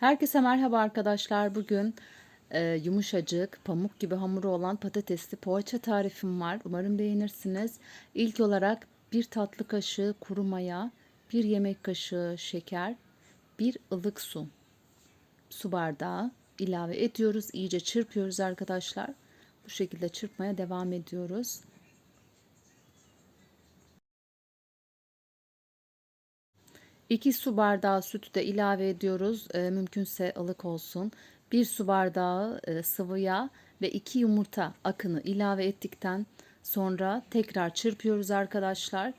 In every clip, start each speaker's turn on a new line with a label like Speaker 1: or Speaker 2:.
Speaker 1: Herkese merhaba arkadaşlar. Bugün e, yumuşacık, pamuk gibi hamuru olan patatesli poğaça tarifim var. Umarım beğenirsiniz. İlk olarak bir tatlı kaşığı kuru maya, bir yemek kaşığı şeker, bir ılık su, su bardağı ilave ediyoruz. İyice çırpıyoruz arkadaşlar. Bu şekilde çırpmaya devam ediyoruz. 2 su bardağı sütü de ilave ediyoruz. E, mümkünse ılık olsun. 1 su bardağı e, sıvı yağ ve 2 yumurta akını ilave ettikten sonra tekrar çırpıyoruz arkadaşlar.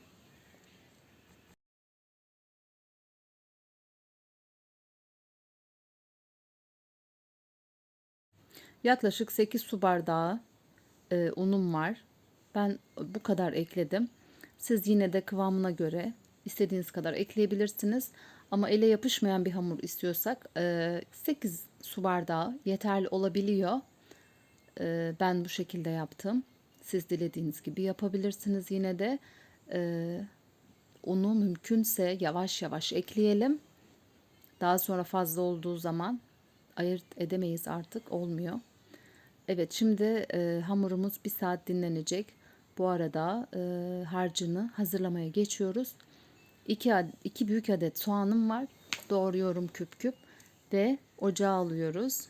Speaker 1: Yaklaşık 8 su bardağı e, unum var. Ben bu kadar ekledim. Siz yine de kıvamına göre istediğiniz kadar ekleyebilirsiniz. Ama ele yapışmayan bir hamur istiyorsak 8 e, su bardağı yeterli olabiliyor. E, ben bu şekilde yaptım. Siz dilediğiniz gibi yapabilirsiniz yine de. E, unu mümkünse yavaş yavaş ekleyelim. Daha sonra fazla olduğu zaman ayırt edemeyiz artık olmuyor. Evet şimdi hamurumuz bir saat dinlenecek. Bu arada harcını hazırlamaya geçiyoruz. 2, 2 büyük adet soğanım var. Doğruyorum küp küp ve ocağa alıyoruz.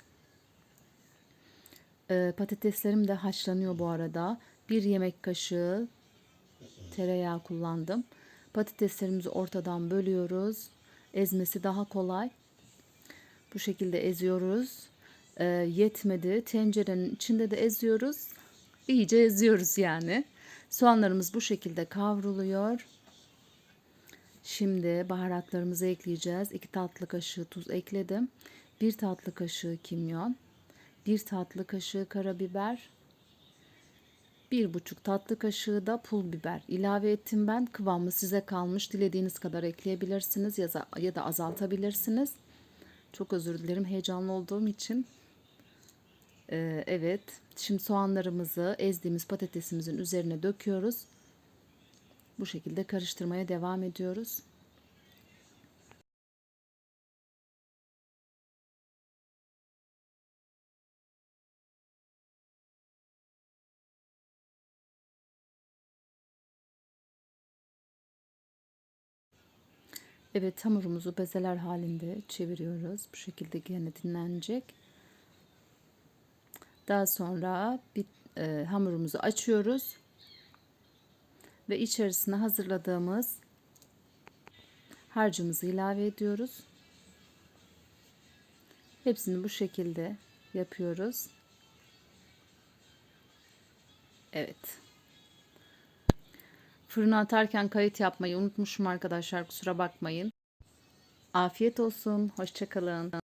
Speaker 1: E, patateslerim de haşlanıyor bu arada. Bir yemek kaşığı tereyağı kullandım. Patateslerimizi ortadan bölüyoruz. Ezmesi daha kolay. Bu şekilde eziyoruz. E, yetmedi. Tencerenin içinde de eziyoruz. İyice eziyoruz yani. Soğanlarımız bu şekilde kavruluyor. Şimdi baharatlarımızı ekleyeceğiz. 2 tatlı kaşığı tuz ekledim. 1 tatlı kaşığı kimyon. 1 tatlı kaşığı karabiber. 1,5 tatlı kaşığı da pul biber ilave ettim ben. Kıvamı size kalmış. Dilediğiniz kadar ekleyebilirsiniz ya da, ya da azaltabilirsiniz. Çok özür dilerim heyecanlı olduğum için. Ee, evet. Şimdi soğanlarımızı ezdiğimiz patatesimizin üzerine döküyoruz. Bu şekilde karıştırmaya devam ediyoruz. Evet hamurumuzu bezeler halinde çeviriyoruz. Bu şekilde gene dinlenecek. Daha sonra bir e, hamurumuzu açıyoruz ve içerisine hazırladığımız harcımızı ilave ediyoruz. Hepsini bu şekilde yapıyoruz. Evet. Fırına atarken kayıt yapmayı unutmuşum arkadaşlar kusura bakmayın. Afiyet olsun. Hoşçakalın.